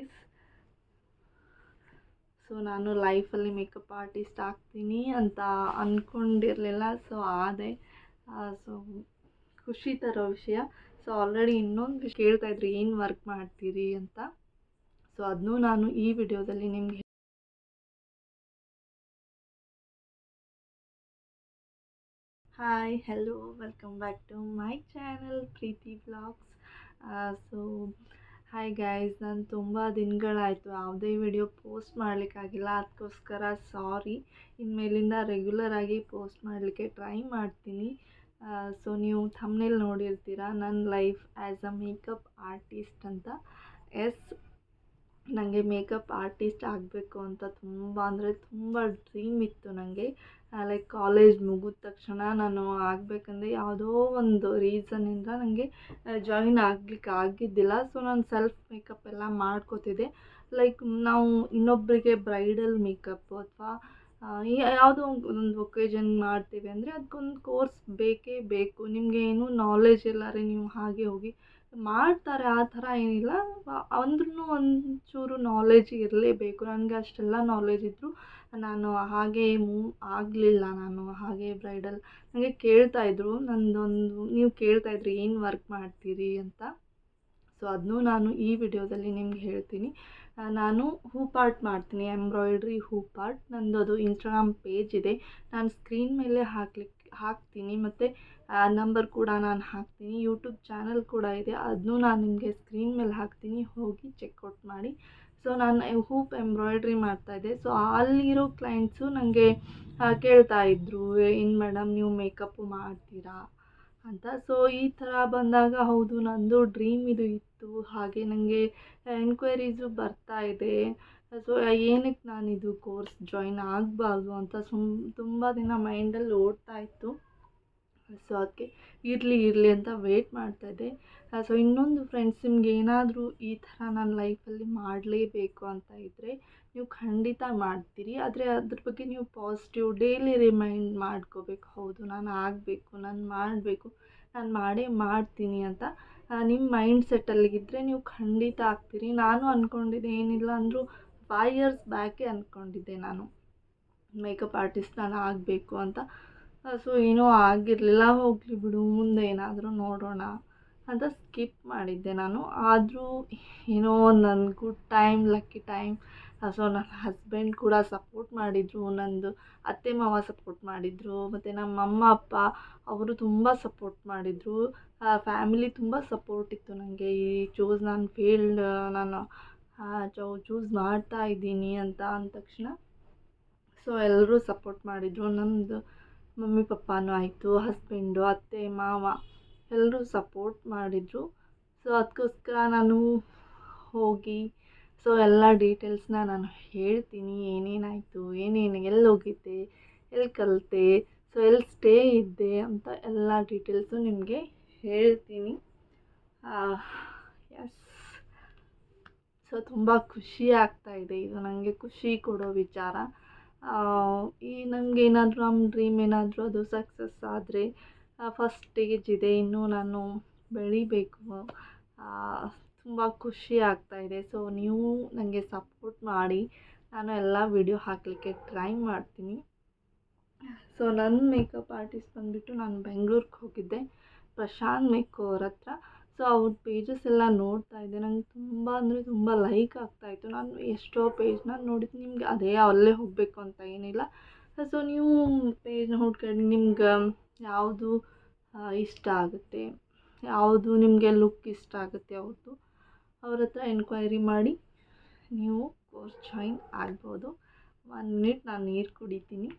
Guys so ನಾನು ಲೈಫಲ್ಲಿ makeup artist ಆಗ್ತೀನಿ ಅಂತ ಅಂದ್ಕೊಂಡಿರಲಿಲ್ಲ ಸೊ ಆದೆ ಸೊ ಖುಷಿ ತರೋ ವಿಷಯ. ಸೊ ಆಲ್ರೆಡಿ ಇನ್ನೊಂದು ಕೇಳ್ತಾ ಕೇಳ್ತಾಯಿದ್ರು ಏನು ವರ್ಕ್ ಮಾಡ್ತೀರಿ ಅಂತ. ಸೊ ಅದನ್ನೂ ನಾನು ಈ ವಿಡಿಯೋದಲ್ಲಿ ನಿಮಗೆ hi hello welcome back to my channel Preethi blogs so hi guys ನಾನು ತುಂಬ ದಿನಗಳಾಯಿತು. ಯಾವುದೇ ವಿಡಿಯೋ ಪೋಸ್ಟ್ ಮಾಡಲಿಕ್ಕಾಗಿಲ್ಲ ಅದಕ್ಕೋಸ್ಕರ ಸಾರಿ ಇನ್ಮೇಲಿಂದ ರೆಗ್ಯುಲರ್ ಆಗಿ ಪೋಸ್ಟ್ ಮಾಡಲಿಕ್ಕೆ ಟ್ರೈ ಮಾಡ್ತೀನಿ. ಸೊ ನೀವು ಥಮ್ನೇಲ್ ನೋಡಿರ್ತೀರ? ನನ್ನ life as a makeup artist ಅಂತ. ಎಸ್ ನನಗೆ ಮೇಕಪ್ ಆರ್ಟಿಸ್ಟ್ ಆಗಬೇಕು ಅಂತ ತುಂಬ ಅಂದರೆ ತುಂಬ ಡ್ರೀಮ್ ಇತ್ತು ನನಗೆ ಲೈಕ್ ಕಾಲೇಜ್ ಮುಗಿದ ತಕ್ಷಣ ನಾನು ಆಗಬೇಕಂದ್ರೆ ಯಾವುದೋ ಒಂದು ರೀಸನ್ನಿಂದ ನನಗೆ ಜಾಯಿನ್ ಆಗ್ಲಿಕ್ಕೆ ಆಗಿದ್ದಿಲ್ಲ. ಸೊ ನಾನು ಸೆಲ್ಫ್ ಮೇಕಪ್ ಎಲ್ಲ ಮಾಡ್ಕೋತಿದ್ದೆ. ಲೈಕ್ ನಾವು ಇನ್ನೊಬ್ಬರಿಗೆ ಬ್ರೈಡಲ್ ಮೇಕಪ್ ಅಥವಾ ಯಾವುದೋ ಒಂದು ಒಕೇಜನ್ ಮಾಡ್ತೀವಿ ಅಂದರೆ ಅದಕ್ಕೊಂದು ಕೋರ್ಸ್ ಬೇಕೇ ಬೇಕು. ನಿಮಗೆ ಏನೂ ನಾಲೆಜ್ ಇಲ್ಲಾರೆ ನೀವು ಹಾಗೆ ಹೋಗಿ. ಮಾಡ್ತಾರೆ ಆ ಥರ ಏನಿಲ್ಲ. ಅಂದ್ರೂ ಒಂಚೂರು ನಾಲೆಜ್ ಇರಲೇಬೇಕು. ನನಗೆ ಅಷ್ಟೆಲ್ಲ ನಾಲೆಜ್ ಇದ್ದರೂ ನಾನು ಹಾಗೆ ಮೂವ್ ಆಗಲಿಲ್ಲ ನಾನು ಹಾಗೆ ಬ್ರೈಡಲ್ ನನಗೆ ಕೇಳ್ತಾ ಇದ್ದರು ನಂದೊಂದು, ನೀವು ಕೇಳ್ತಾ ಇದ್ರಿ, ಏನು ವರ್ಕ್ ಮಾಡ್ತೀರಿ ಅಂತ. ಸೊ ಅದನ್ನೂ ನಾನು ಈ ವಿಡಿಯೋದಲ್ಲಿ ನಿಮ್ಗೆ ಹೇಳ್ತೀನಿ. ನಾನು ಹೂ ಪಾರ್ಟ್ ಮಾಡ್ತೀನಿ ಎಂಬ್ರಾಯ್ಡ್ರಿ ಹೂ ಪಾರ್ಟ್ ನಂದು ಅದು ಇನ್ಸ್ಟಾಗ್ರಾಮ್ ಪೇಜ್ ಇದೆ. ನಾನು ಸ್ಕ್ರೀನ್ ಮೇಲೆ ಹಾಕ್ಲಿಕ್ಕೆ ಹಾಕ್ತೀನಿ. ಮತ್ತು ನಂಬರ್ ಕೂಡ ನಾನು ಹಾಕ್ತೀನಿ. ಯೂಟ್ಯೂಬ್ ಚಾನಲ್ ಕೂಡ ಇದೆ. ಅದನ್ನೂ ನಾನು ನಿಮಗೆ ಸ್ಕ್ರೀನ್ ಮೇಲೆ ಹಾಕ್ತೀನಿ. ಹೋಗಿ ಚೆಕ್ಔಟ್ ಮಾಡಿ. ಸೊ ನಾನು ಹೂಪ್ ಎಂಬ್ರಾಯ್ಡ್ರಿ ಮಾಡ್ತಾಯಿದ್ದೆ ಸೊ ಅಲ್ಲಿರೋ ಕ್ಲೈಂಟ್ಸು ನನಗೆ ಕೇಳ್ತಾ ಇದ್ದರು ಏನು ಮೇಡಮ್ ನೀವು ಮೇಕಪ್ಪು ಮಾಡ್ತೀರಾ ಅಂತ. ಸೊ ಈ ಥರ ಬಂದಾಗ ಹೌದು, ನಂದು ಡ್ರೀಮ್ ಇದು ಇತ್ತು. ಹಾಗೆ ನನಗೆ ಎನ್ಕ್ವೈರೀಸು ಬರ್ತಾ ಇದೆ. ಸೊ ಏನಕ್ಕೆ ನಾನು ಇದು ಕೋರ್ಸ್ ಜಾಯಿನ್ ಆಗಬಾರ್ದು ಅಂತ ಸುಮ್, ತುಂಬ ದಿನ ಮೈಂಡಲ್ಲಿ ಓಡ್ತಾ ಇತ್ತು. ಸೊ ಅದಕ್ಕೆ ಇರಲಿ ಇರಲಿ ಅಂತ ವೇಟ್ ಮಾಡ್ತಾಯಿದ್ದೆ ಸೊ ಇನ್ನೊಂದು ಫ್ರೆಂಡ್ಸ್ ನಿಮ್ಗೆ ಏನಾದರೂ ಈ ಥರ ನನ್ನ ಲೈಫಲ್ಲಿ ಮಾಡಲೇಬೇಕು ಅಂತ ಇದ್ದರೆ ನೀವು ಖಂಡಿತ ಮಾಡ್ತೀರಿ. ಆದರೆ ಅದ್ರ ಬಗ್ಗೆ ನೀವು ಪಾಸಿಟಿವ್ ಡೈಲಿ ರಿಮೈಂಡ್ ಮಾಡ್ಕೋಬೇಕು. ಹೌದು, ನಾನು ಆಗಬೇಕು, ನಾನು ಮಾಡಬೇಕು, ನಾನು ಮಾಡೇ ಮಾಡ್ತೀನಿ ಅಂತ ನಿಮ್ಮ ಮೈಂಡ್ ಸೆಟ್ಟಲ್ಲಿದ್ದರೆ ನೀವು ಖಂಡಿತ ಆಗ್ತೀರಿ. ನಾನು ಅಂದ್ಕೊಂಡಿದ್ದೆ ಏನಿಲ್ಲ ಅಂದರೂ ಫೈವ್ ಇಯರ್ಸ್ ಬ್ಯಾಕೇ ಅಂದ್ಕೊಂಡಿದ್ದೆ ನಾನು. ಮೇಕಪ್ ಆರ್ಟಿಸ್ಟ್ ನಾನು ಆಗಬೇಕು ಅಂತ. ಸೊ ಏನೂ ಆಗಿರಲಿಲ್ಲ. ಹೋಗಲಿ ಬಿಡು, ಮುಂದೆ ಏನಾದರೂ ನೋಡೋಣ ಅಂತ ಸ್ಕಿಪ್ ಮಾಡಿದ್ದೆ ನಾನು. ಆದರೂ ಏನೋ ನನ್ನ good time lucky time so ನನ್ನ ಹಸ್ಬೆಂಡ್ ಕೂಡ ಸಪೋರ್ಟ್ ಮಾಡಿದರು. ನಂದು ಅತ್ತೆ, ಮಾವ ಸಪೋರ್ಟ್ ಮಾಡಿದರು. ಮತ್ತು ನಮ್ಮ ಅಮ್ಮ, ಅಪ್ಪ ಅವರು ತುಂಬ ಸಪೋರ್ಟ್ ಮಾಡಿದರು. ಫ್ಯಾಮಿಲಿ ತುಂಬ ಸಪೋರ್ಟ್ ಇತ್ತು ನನಗೆ ಈ ಚೂಸ್ ನಾನು ಫೀಲ್ಡ್ ನಾನು ಚೌ ಚೂಸ್ ಮಾಡ್ತಾ ಇದ್ದೀನಿ ಅಂತ ಅಂದ ತಕ್ಷಣ ಸೊ ಎಲ್ಲರೂ ಸಪೋರ್ಟ್ ಮಾಡಿದರು. ನಮ್ಮದು ಮಮ್ಮಿ ಪಪ್ಪಾನೂ ಆಯಿತು ಹಸ್ಬೆಂಡು ಅತ್ತೆ, ಮಾವ ಎಲ್ಲರೂ ಸಪೋರ್ಟ್ ಮಾಡಿದರು. ಸೊ ಅದಕ್ಕೋಸ್ಕರ ನಾನು ಹೋಗಿ ಸೊ ಎಲ್ಲ ಡೀಟೇಲ್ಸ್ನ ನಾನು ಹೇಳ್ತೀನಿ. ಏನೇನಾಯಿತು, ಏನೇನು, ಎಲ್ಲಿ ಹೋಗಿದ್ದೆ, ಎಲ್ಲಿ ಕಲಿತೆ ಸೊ ಎಲ್ಲಿ ಸ್ಟೇ ಇದ್ದೆ ಅಂತ ಎಲ್ಲ ಡೀಟೇಲ್ಸು ನಿಮಗೆ ಹೇಳ್ತೀನಿ. ಎಸ್ ಸೊ, ತುಂಬ ಖುಷಿ ಇದೆ. ಇದು ನನಗೆ ಖುಷಿ ಕೊಡೋ ವಿಚಾರ. ಈ ನನಗೆ ಏನಾದರೂ ನಮ್ಮ ಡ್ರೀಮ್ ಏನಾದರೂ ಅದು ಸಕ್ಸಸ್ ಆದರೆ ಫಸ್ಟ್ ಸ್ಟೇಜ್ ಇದೆ ಇನ್ನೂ ನಾನು ಬೆಳಿಬೇಕು. ತುಂಬ ಖುಷಿ ಇದೆ. ಸೊ, ನೀವು ನನಗೆ ಸಪೋರ್ಟ್ ಮಾಡಿ. ನಾನು ಎಲ್ಲ ವಿಡಿಯೋ ಹಾಕಲಿಕ್ಕೆ ಟ್ರೈ ಮಾಡ್ತೀನಿ. ಸೊ, ನನ್ನ ಮೇಕಪ್ ಆರ್ಟಿಸ್ಟ್ ಬಂದುಬಿಟ್ಟು ನಾನು ಬೆಂಗ್ಳೂರಿಗೆ ಹೋಗಿದ್ದೆ. ಪ್ರಶಾಂತ್ ಮೇಕೋ ಅವ್ರ ಹತ್ರ. ಸೊ ಅವ್ರ ಪೇಜಸ್ ಎಲ್ಲ ನೋಡ್ತಾ ಇದ್ದೆ. ನಂಗೆ ತುಂಬ ಅಂದರೆ ತುಂಬ ಲೈಕ್ ಆಗ್ತಾಯಿತ್ತು ನಾನು ಎಷ್ಟೋ ಪೇಜ್ನ ನೋಡಿದ್ದು ನಿಮಗೆ ಅದೇ ಅಲ್ಲೇ ಹೋಗಬೇಕು ಅಂತ ಏನಿಲ್ಲ. ಸೊ ನೀವು ಪೇಜ್ನ ಹುಡ್ಕೊಂಡು ನಿಮ್ಗೆ ಯಾವುದು ಇಷ್ಟ ಆಗುತ್ತೆ? ಯಾವುದು ನಿಮಗೆ ಲುಕ್ ಇಷ್ಟ ಆಗುತ್ತೆ ಅವ್ರದ್ದು ಅವ್ರ ಹತ್ರ ಎನ್ಕ್ವೈರಿ ಮಾಡಿ ನೀವು ಕೋರ್ಸ್ ಜಾಯಿನ್ ಆಗ್ಬೋದು. ಒನ್ ಮಿನಿಟ್ ನಾನು ನೀರು ಕುಡಿತೀನಿ.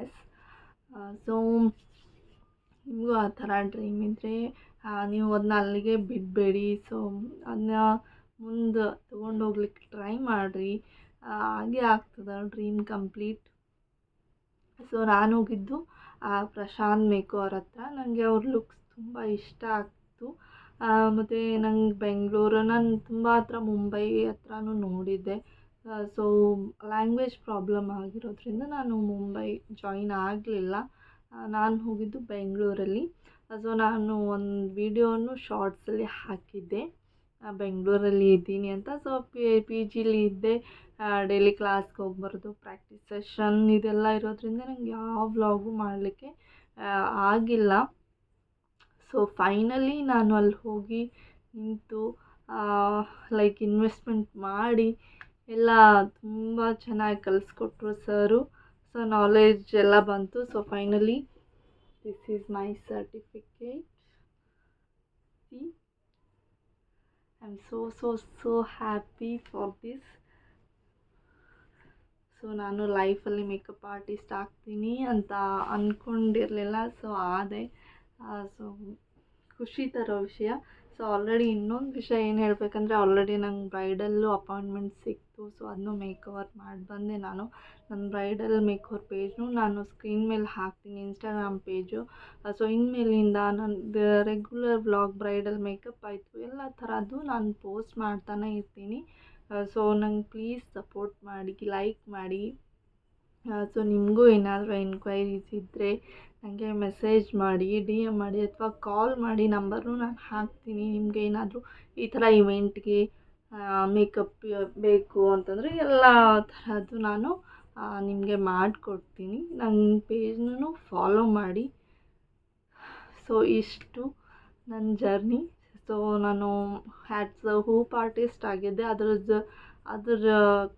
ಎಸ್ ಸೊ ನಿಮಗೂ ಆ ಥರ ಡ್ರೀಮ್ ಇದ್ದರೆ ನೀವು ಅದನ್ನ ಅಲ್ಲಿಗೆ ಬಿಡಬೇಡಿ. ಸೊ ಅದನ್ನ ಮುಂದೆ ತೊಗೊಂಡು ಹೋಗ್ಲಿಕ್ಕೆ ಟ್ರೈ ಮಾಡಿರಿ. ಹಾಗೆ ಆಗ್ತದೆ ಡ್ರೀಮ್ ಕಂಪ್ಲೀಟ್ ಸೊ ನಾನು ಹೋಗಿದ್ದು ಪ್ರಶಾಂತ್ ಮೇಕು ಅವ್ರ ಹತ್ರ. ನನಗೆ ಅವ್ರ ಲುಕ್ಸ್ ತುಂಬ ಇಷ್ಟ ಆಗ್ತು. ಮತ್ತು ನಂಗೆ ಬೆಂಗಳೂರು ನಾನು ತುಂಬ ಹತ್ರ ಮುಂಬೈ ಹತ್ರನೂ ನೋಡಿದ್ದೆ. ಸೊ ಲ್ಯಾಂಗ್ವೇಜ್ ಪ್ರಾಬ್ಲಮ್ ಆಗಿರೋದ್ರಿಂದ ನಾನು ಮುಂಬೈ ಜಾಯಿನ್ ಆಗಲಿಲ್ಲ. ನಾನು ಹೋಗಿದ್ದು ಬೆಂಗಳೂರಲ್ಲಿ. ಸೊ ನಾನು ಒಂದು ವೀಡಿಯೋನು ಶಾರ್ಟ್ಸಲ್ಲಿ ಹಾಕಿದ್ದೆ. ಬೆಂಗಳೂರಲ್ಲಿ ಇದ್ದೀನಿ ಅಂತ. ಸೊ ಪಿ ಪಿ ಜಿಲಿ ಇದ್ದೆ. ಡೈಲಿ ಕ್ಲಾಸ್ಗೆ ಹೋಗಿ ಬರೋದು ಪ್ರಾಕ್ಟೀಸ್ ಸೆಷನ್ ಇದೆಲ್ಲ ಇರೋದ್ರಿಂದ ನಂಗೆ ಯಾವ ವ್ಲಾಗು ಮಾಡಲಿಕ್ಕೆ ಆಗಿಲ್ಲ. ಸೊ ಫೈನಲಿ ನಾನು ಅಲ್ಲಿ ಹೋಗಿ ನಿಂತು ಲೈಕ್ ಇನ್ವೆಸ್ಟ್ಮೆಂಟ್ ಮಾಡಿ, ಎಲ್ಲ ತುಂಬ ಚೆನ್ನಾಗಿ ಕಲಿಸ್ಕೊಟ್ರು ಸರು. ಸೊ ನಾಲೆಜ್ ಎಲ್ಲ ಬಂತು. So finally this is my certificate see I am so so so happy for this so ನಾನು ಲೈಫಲ್ಲಿ ಮೇಕಪ್ ಆರ್ಟಿಸ್ಟ್ ಆಗ್ತೀನಿ ಅಂತ ಅಂದ್ಕೊಂಡಿರಲಿಲ್ಲ ಸೊ ಆದೆ. ಸೊ ಖುಷಿ ತರೋ ವಿಷಯ. ಸೊ ಆಲ್ರೆಡಿ ಇನ್ನೊಂದು ವಿಷಯ ಏನು ಹೇಳಬೇಕಂದ್ರೆ ಆಲ್ರೆಡಿ ನಂಗೆ ಬ್ರೈಡಲ್ಲು ಅಪಾಯಿಂಟ್ಮೆಂಟ್ ಸಿಕ್ತು. ಸೊ ಅದನ್ನು ಮೇಕ್ ಮಾಡಿ ಬಂದೆ ನಾನು. ನನ್ನ ಬ್ರೈಡಲ್ ಮೇಕ್ ಓವರ್ ಪೇಜ್ನು ನಾನು ಸ್ಕ್ರೀನ್ ಮೇಲೆ ಹಾಕ್ತೀನಿ ಇನ್ಸ್ಟಾಗ್ರಾಮ್ ಪೇಜು ಸೊ ಇನ್ಮೇಲಿಂದ ನನ್ನ ರೆಗ್ಯುಲರ್ ವ್ಲಾಗ್ ಬ್ರೈಡಲ್ ಮೇಕಪ್ ಆಯಿತು. ಎಲ್ಲ ಥರದ್ದು ನಾನು ಪೋಸ್ಟ್ ಮಾಡ್ತಾನೆ ಇರ್ತೀನಿ. ಸೊ ನಂಗೆ ಪ್ಲೀಸ್ ಸಪೋರ್ಟ್ ಮಾಡಿ ಲೈಕ್ ಮಾಡಿ. ಸೊ ನಿಮಗೂ ಏನಾದರೂ ಎನ್ಕ್ವೈರೀಸ್ ಇದ್ದರೆ ನನಗೆ ಮೆಸೇಜ್ ಮಾಡಿ ಡಿ ಎಂ ಮಾಡಿ ಅಥವಾ ಕಾಲ್ ಮಾಡಿ ನಂಬರ್ನು ನಾನು ಹಾಕ್ತೀನಿ. ನಿಮಗೆ ಏನಾದರೂ ಈ ಥರ ಇವೆಂಟ್ಗೆ ಮೇಕಪ್ ಬೇಕು ಅಂತಂದರೆ ಎಲ್ಲ ಥರದ್ದು ನಾನು ನಿಮಗೆ ಮಾಡಿಕೊಡ್ತೀನಿ. ನನ್ನ ಪೇಜ್ನೂ ಫಾಲೋ ಮಾಡಿ. ಸೊ ಇಷ್ಟು ನನ್ನ ಜರ್ನಿ ಸೊ ನಾನು ಹ್ಯಾಟ್ಸ್ ಹೂಪ್ ಆರ್ಟಿಸ್ಟ್ ಆಗಿದ್ದೆ. ಅದ್ರದ್ದು ಅದ್ರ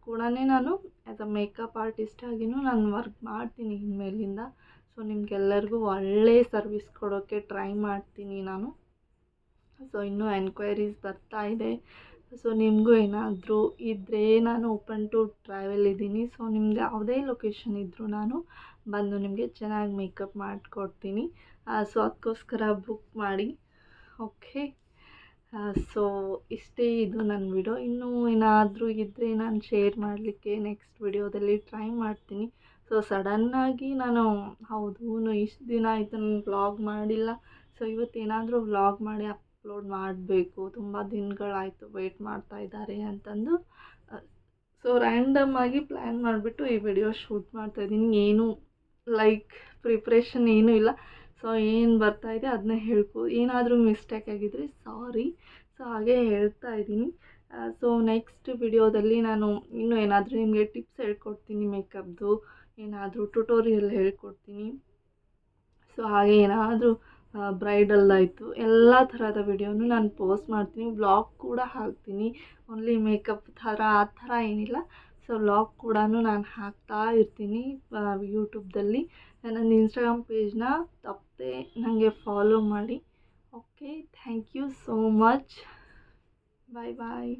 ಕೂಡ ನಾನು ಆ್ಯಸ್ ಅ ಮೇಕಪ್ ಆರ್ಟಿಸ್ಟ್ ಆಗಿಯೂ ನಾನು ವರ್ಕ್ ಮಾಡ್ತೀನಿ ಇನ್ಮೇಲಿಂದ. ಸೊ ನಿಮಗೆಲ್ಲರಿಗೂ ಒಳ್ಳೆಯ ಸರ್ವಿಸ್ ಕೊಡೋಕ್ಕೆ ಟ್ರೈ ಮಾಡ್ತೀನಿ ನಾನು. ಸೊ ಇನ್ನೂ ಎನ್ಕ್ವೈರೀಸ್ ಬರ್ತಾ ಇದೆ. ಸೊ ನಿಮಗೂ ಏನಾದರೂ ಇದ್ದರೆ ನಾನು ಓಪನ್ ಟು ಟ್ರಾವೆಲ್ ಇದ್ದೀನಿ. ಸೊ ನಿಮ್ದು ಯಾವುದೇ ಲೊಕೇಶನ್ ಇದ್ದರೂ ನಾನು ಬಂದು ನಿಮಗೆ ಚೆನ್ನಾಗಿ ಮೇಕಪ್ ಮಾಡಿಕೊಡ್ತೀನಿ. ಸೊ ಅದಕ್ಕೋಸ್ಕರ ಬುಕ್ ಮಾಡಿ. ಓಕೆ ಸೊ ಇಷ್ಟೇ ಇದು ನನ್ನ ವಿಡಿಯೋ ಇನ್ನೂ ಏನಾದರೂ ಇದ್ದರೆ ನಾನು ಶೇರ್ ಮಾಡಲಿಕ್ಕೆ ನೆಕ್ಸ್ಟ್ ವಿಡಿಯೋದಲ್ಲಿ ಟ್ರೈ ಮಾಡ್ತೀನಿ. ಸೊ ಸಡನ್ನಾಗಿ ನಾನು, ಹೌದು ಇಷ್ಟು ದಿನ ಆಯಿತು ನಾನು ವ್ಲಾಗ್ ಮಾಡಿಲ್ಲ. ಸೊ ಇವತ್ತೇನಾದರೂ ವ್ಲಾಗ್ ಮಾಡಿ ಅಪ್ಲೋಡ್ ಮಾಡಬೇಕು. ತುಂಬ ದಿನಗಳಾಯಿತು ವೆಯ್ಟ್ ಮಾಡ್ತಾ ಇದ್ದಾರೆ ಅಂತಂದು. ಸೊ ರ್ಯಾಂಡಮ್ ಆಗಿ ಪ್ಲ್ಯಾನ್ ಮಾಡಿಬಿಟ್ಟು ಈ ವಿಡಿಯೋ ಶೂಟ್ ಮಾಡ್ತಾಯಿದ್ದೀನಿ ಏನು ಲೈಕ್ ಪ್ರಿಪ್ರೇಷನ್ ಏನೂ ಇಲ್ಲ. ಸೊ, ಏನು ಬರ್ತಾ ಇದೆ ಅದನ್ನ ಹೇಳ್ಕೊ, ಏನಾದರೂ ಮಿಸ್ಟೇಕ್ ಆಗಿದ್ದರೆ ಸಾರಿ ಸೊ ಹಾಗೆ ಹೇಳ್ತಾ ಇದ್ದೀನಿ. ಸೊ ನೆಕ್ಸ್ಟ್ ವಿಡಿಯೋದಲ್ಲಿ ನಾನು ಇನ್ನೂ ಏನಾದರೂ ನಿಮಗೆ ಟಿಪ್ಸ್ ಹೇಳ್ಕೊಡ್ತೀನಿ ಮೇಕಪ್ದು ಏನಾದರೂ ಟ್ಯುಟೋರಿಯಲ್ ಹೇಳ್ಕೊಡ್ತೀನಿ. ಸೊ ಹಾಗೆ ಏನಾದರೂ ಬ್ರೈಡಲ್ದಾಯಿತು ಎಲ್ಲ ಥರದ ವಿಡಿಯೋನು ನಾನು ಪೋಸ್ಟ್ ಮಾಡ್ತೀನಿ. ಬ್ಲಾಗ್ ಕೂಡ ಹಾಕ್ತೀನಿ. ಓನ್ಲಿ ಮೇಕಪ್ ಥರ, ಆ ಥರ ಏನಿಲ್ಲ. ಸೊ ಲಾಗ್ ಕೂಡ ನಾನು ಹಾಕ್ತಾ ಇರ್ತೀನಿ ಯೂಟ್ಯೂಬ್ದಲ್ಲಿ ನನ್ನ ಇನ್ಸ್ಟಾಗ್ರಾಮ್ ಪೇಜ್ನ ತಪ್ಪದೆ ನನಗೆ ಫಾಲೋ ಮಾಡಿ. Okay thank you so much bye bye